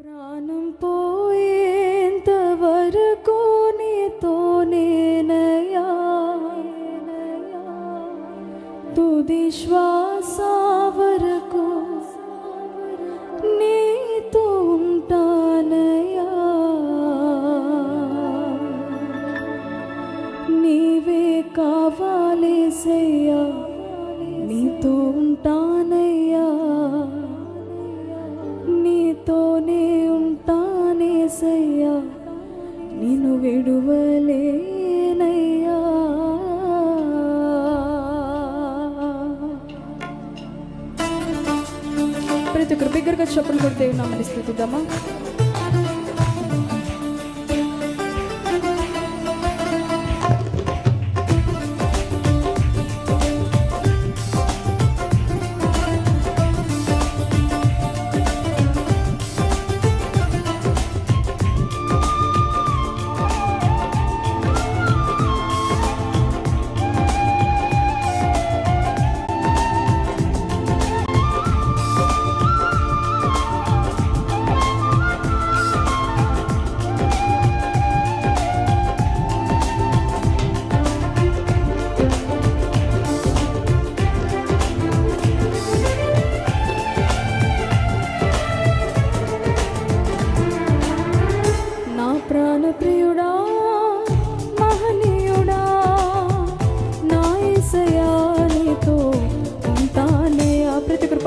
ప్రాణం పోయేంత వరకు నీతో నేనయా తుది శ్వాస వరకు నీతో ఉంటానయా నీవే కావాలి సయ్యా నీతో దగ్గర దగ్గరగా చెప్పులు కొడితే నామని స్థుతిద్దామా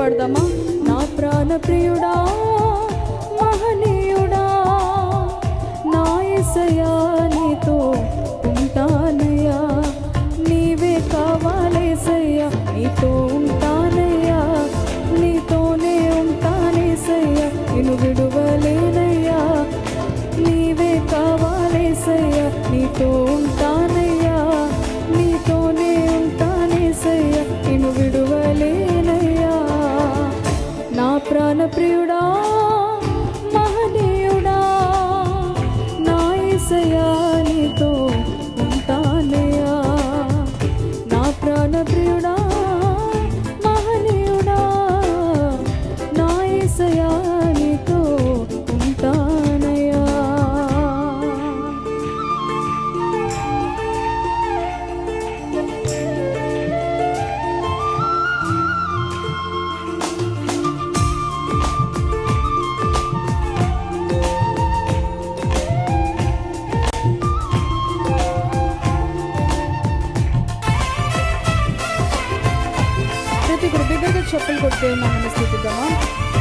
పాడదామా నా ప్రాణ ప్రియుడా మహనీయుడా నా యేసయ్యా నీతో ఉంటానయ్యా. నీవే కావాలేసయ్యా నీతో ఉంటానయ్యా. నీతోనే ఉంటానేసయ్యా నేను విడువలేనయ్యా. నీవే కావాలేసయ్యా నీతో ఉంటా ఒక్కరు బిగ్గరగా చెప్పులు కొడితే మనం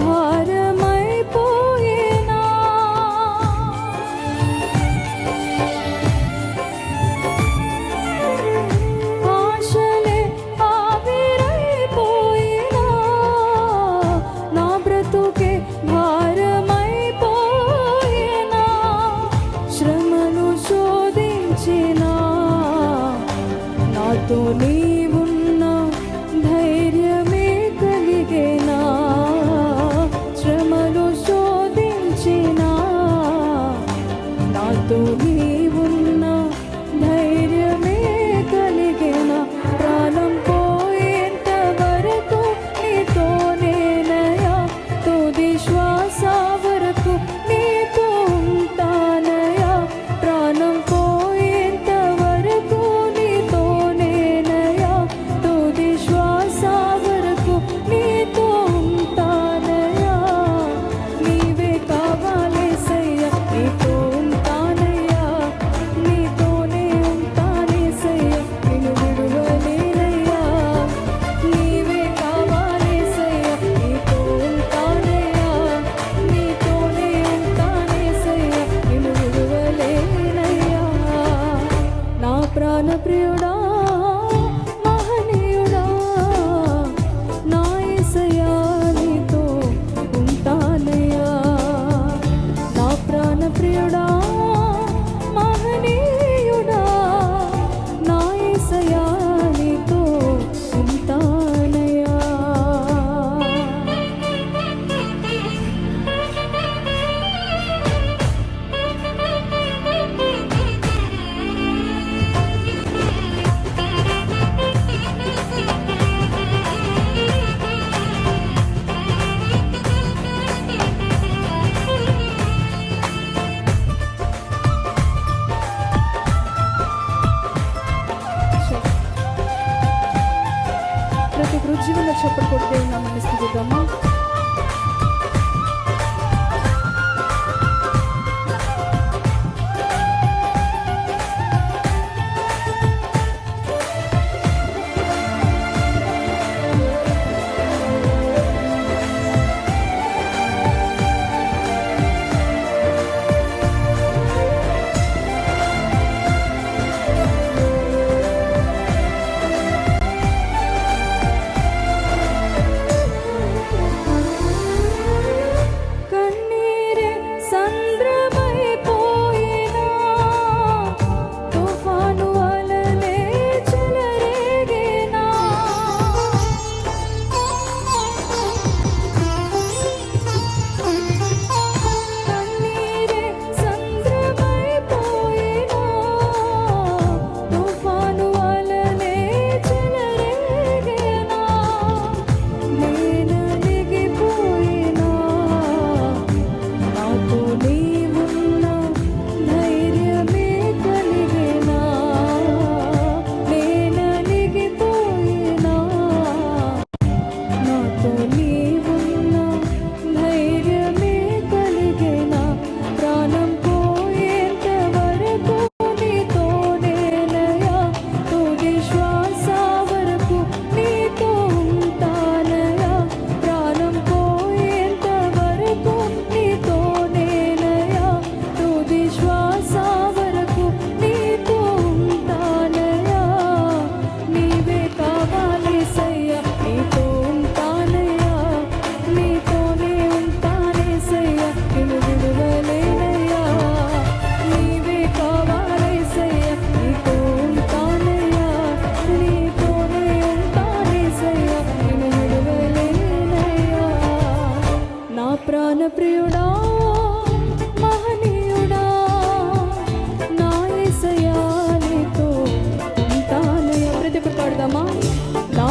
ভয় ಜೀವನ ರಕ್ಷಾಪಡ್ಕೊಡ್ತೇವೆ ನಮ್ಮ ಮನಸ್ಸಿಗೆ ప్రాణప్రియుడా నా ఏసయాలతో ఉంటానయ ప్రతి ఒక్కరు పాడదామా? నా